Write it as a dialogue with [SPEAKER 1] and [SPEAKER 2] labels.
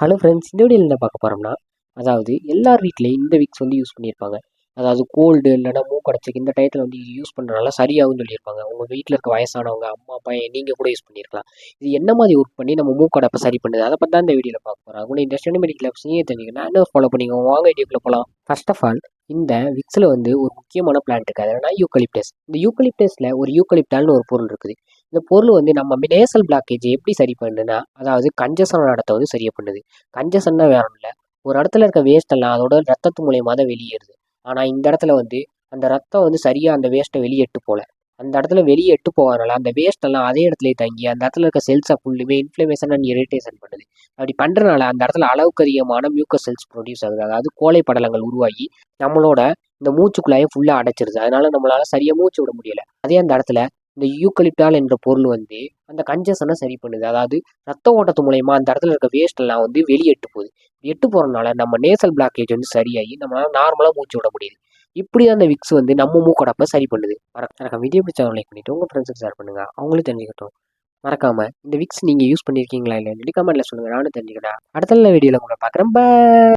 [SPEAKER 1] Hello friends இந்த வீடியோவில் என்ன பார்க்க போகிறோம்னா அதாவது எல்லார் வீட்லேயும் இந்த விக்ஸ் வந்து யூஸ் பண்ணியிருப்பாங்க. அதாவது கோல்டு இல்லைனா மூக்கடைச்சிக்கு இந்த டயத்தில் வந்து இது யூஸ் பண்ணுறதுனால சரியாகும்னு சொல்லியிருப்பாங்க. உங்கள் வீட்டில் இருக்க வயசானவங்க அம்மா அப்பா நீங்கள் கூட யூஸ் பண்ணியிருக்கலாம். இது என்ன மாதிரி ஒர்க் பண்ணி நம்ம மூக்கடைப்பை சரி பண்ணுது அதை பற்றி தான் இந்த வீடியோவில் பார்க்க போகிறோம் அவங்க இந்த ஸ்டெண்ட் மெடிக்கல் நீங்கள் தெரிஞ்சுக்கணும். என்ன ஃபாலோ பண்ணிக்கோங்க. வாங்க வீடியோக்குள்ளே போகலாம் ஃபர்ஸ்ட் ஆஃப் ஆல் இந்த விக்ஸில் வந்து ஒரு முக்கியமான பிளான்ட் இருக்குது அது என்னன்னா யூக்கலிப்டஸ் இந்த யூக்கலிப்டஸில் ஒரு யூக்கலிப்டால்னு ஒரு பொருள் இருக்குது. இந்த பொருள் வந்து நம்ம நேசல் பிளாக்கேஜ் எப்படி சரி பண்ணுன்னா அதாவது கஞ்சசன இடத்த வந்து சரியாக பண்ணுது. கஞ்சசன்னா வேற இல்லை. ஒரு இடத்துல இருக்க வேஸ்ட் எல்லாம் அதோட ரத்தத்து மூலியமாக தான் வெளியேறுது. ஆனால் இந்த இடத்துல வந்து அந்த ரத்தம் வந்து சரியாக அந்த வேஸ்ட்டை வெளியேட்டு போகல அந்த இடத்துல வெளியே எட்டு போகிறனால அந்த வேஸ்ட் எல்லாம் அதே இடத்துல தங்கி அந்த இடத்துல இருக்க செல்ஸை ஃபுல்லுமே இன்ஃப்ளமேஷன் அண்ட் இரிட்டேஷன் பண்ணுது. அப்படி பண்ணுறனால அந்த இடத்துல அளவுக்கு அதிகமான மியூக்கஸ் செல்ஸ் ப்ரொடியூஸ் ஆகுது. அதாவது கோழை படலங்கள் உருவாகி நம்மளோட இந்த மூச்சுக்குள்ளாயே ஃபுல்லாக அடைச்சிருது. அதனால நம்மளால சரியாக மூச்சு விட முடியலை. அதே அந்த இடத்துல இந்த யூக்கலிப்டால் என்ற பொருள் வந்து அந்த கஞ்சஷனை சரி பண்ணுது. அதாவது ரத்த ஓட்டத்து மூலயமா அந்த இடத்துல இருக்க வேஸ்ட் எல்லாம் வந்து வெளியே எட்டு போகுது எட்டு போகிறனால நம்ம நேசல் பிளாக்கேஜ் வந்து சரியாகி நம்மளால நார்மலாக மூச்சு விட முடியுது. இப்படி தான் அந்த விக்ஸ் வந்து நம்ம மூக்கடப்பை சரி பண்ணுது. மறக்க வீடியோ பிடிச்சவங்க லைக் பண்ணிட்டு உங்கள் ஃப்ரெண்ட்ஸுக்கு ஷேர் பண்ணுங்கள் அவங்களும் தெரிஞ்சுக்கட்டும். மறக்காம இந்த விக்ஸ் நீங்கள் யூஸ் பண்ணியிருக்கீங்களா இல்லைன்னு சொல்லி சொல்லுங்கள் நானும் தெரிஞ்சுக்கிறேன். அடுத்த வீடியோவில் உங்களை பார்க்குறேன்.